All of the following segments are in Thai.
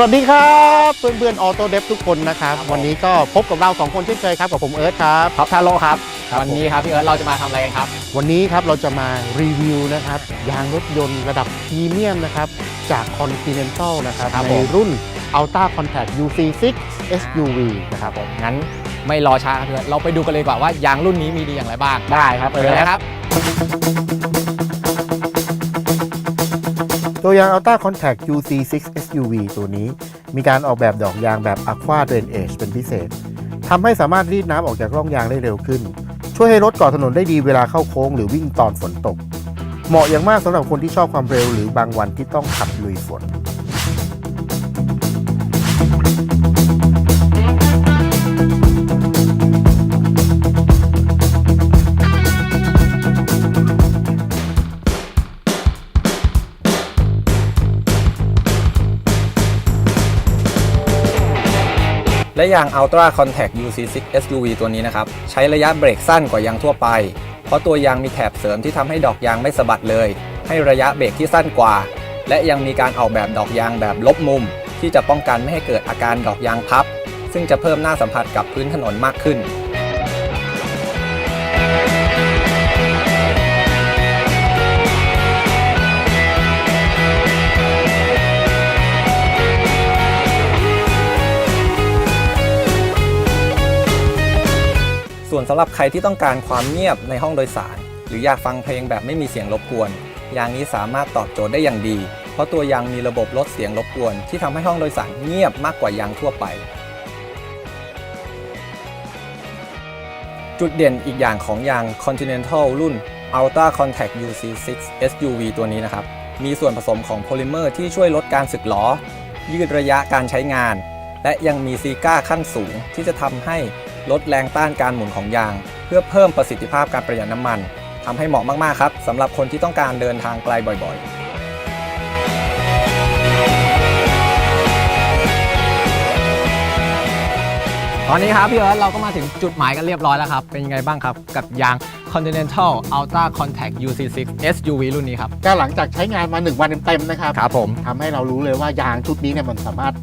วัสดีครับเพื่อนๆออโต้เดฟทุกคนนะครับวันนี้ก็พบกับเราสองคนเช่นเคยครับกับผมเอิร์ธครับท็อปทาโร่ครับครับวันนี้ครับพี่เอิร์ธเราจะมาทำอะไรกันครับวันนี้ครับเราจะมารีวิวนะครับยางรถยนต์ระดับพรีเมียมนะครับจาก Continental นะครับครับในผม รุ่น Ultra Contact UC6 SUV นะครับผมงั้นไม่รอช้าครับพี่เอิร์ธเราไปดูกันเลยดีกว่าว่ายางรุ่นนี้มีดีอย่างไรบ้างได้ครับไปเลยนะครับ ตัวยาง Alta Contact UC6 SUV ตัวนี้ มีการออกแบบดอกยางแบบ Aqua Drainage เป็นพิเศษทำให้สามารถรีดน้ำออกจากร่องยางได้เร็วขึ้น ช่วยให้รถเกาะถนนได้ดีเวลาเข้าโค้งหรือวิ่งตอนฝนตก เหมาะอย่างมากสำหรับคนที่ชอบความเร็วหรือบางวันที่ต้องขับลุยฝน และยาง Ultra Contact UC6 SUV ตัวนี้นะครับ ใช้ระยะเบรกสั้นกว่ายางทั่วไป เพราะตัวยางมีแถบเสริมที่ทำให้ดอกยางไม่สะบัดเลย ให้ระยะเบรกที่สั้นกว่า และยังมีการออกแบบดอกยางแบบลบมุม ที่จะป้องกันไม่ให้เกิดอาการดอกยางพับ ซึ่งจะเพิ่มหน้าสัมผัสกับพื้นถนนมากขึ้น ส่วนสำหรับใครที่ต้องการความเงียบในห้องโดยสาร หรืออยากฟังเพลงแบบไม่มีเสียงรบกวน ยางนี้สามารถตอบโจทย์ได้อย่างดี เพราะตัวยางมีระบบลดเสียงรบกวน ที่ทำให้ห้องโดยสารเงียบมากกว่ายางทั่วไป จุดเด่นอีกอย่างของยาง Continental รุ่น Ultra Contact UC6 SUV ตัวนี้นะครับ มีส่วนผสมของโพลิเมอร์ที่ช่วยลดการสึกหรอยืดระยะการใช้งาน และยังมีซีก้าขั้นสูงที่จะทำให้ ลดแรงต้านการหมุนของยาง เพื่อเพิ่มประสิทธิภาพการประหยัดน้ำมันทำให้เหมาะมากๆครับสำหรับคนที่ต้องการเดินทางไกลบ่อยๆตอนนี้ครับพี่เอิร์ธเราก็มาถึงจุดหมายกันเรียบร้อยแล้วครับ เป็นยังไงบ้างครับ กับยาง Continental Ultra Contact UC6 SUV รุ่นนี้ครับก็หลังจากใช้งานมา 1 วันเต็มๆนะครับครับผมทำให้เรารู้เลยว่ายางชุดนี้เนี่ยมันสามารถ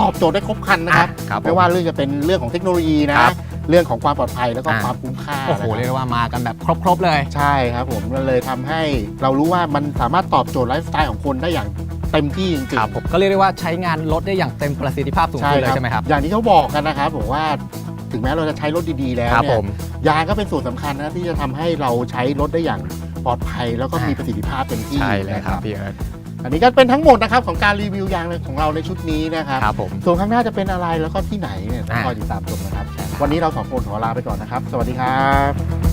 ตอบโจทย์ได้ครบครันนะครับอะครับผมไม่ว่าเรื่องจะเป็นเรื่องของเทคโนโลยีนะครับ เรื่องของความปลอดภัยแล้วก็อะความคุ้มค่าโอ้โห นะเรียกครับได้ว่ามากันแบบครบ ๆ เลย ใช่ครับผมมันเลยทำให้เรารู้ว่ามันสามารถตอบโจทย์ไลฟ์สไตล์ของคนได้อย่างเต็มที่จริงครับผมก็เรียกได้ว่าใช้งานรถได้อย่างเต็มประสิทธิภาพสูงใช่สุดเลคยรับใช่ไหมครับ อย่างที่เขาบอกกันนะครับผมว่าถึงแม้เราจะใช้รถดีๆ แล้วครับเนี่ผยม ยางก็เป็นส่วนสำคัญนะที่จะทำให้เราใช้รถได้อย่างปลอดภัยแล้วก็อะมีประสิทธิภาพเต็มที่ใช่เลยนะครับพี่เอิร์ธ อันนี้ก็เป็นทั้งหมดนะครับของการรีวิวยางของเราในชุดนี้นะครับครับผมส่วนข้างหน้าจะเป็นอะไรแล้วก็ที่ไหนเนี่ยต้องอะคอยติดตามชมนะครับใช่ครับ วันนี้เราสองคนขอลาไปก่อนนะครับ สวัสดีครับ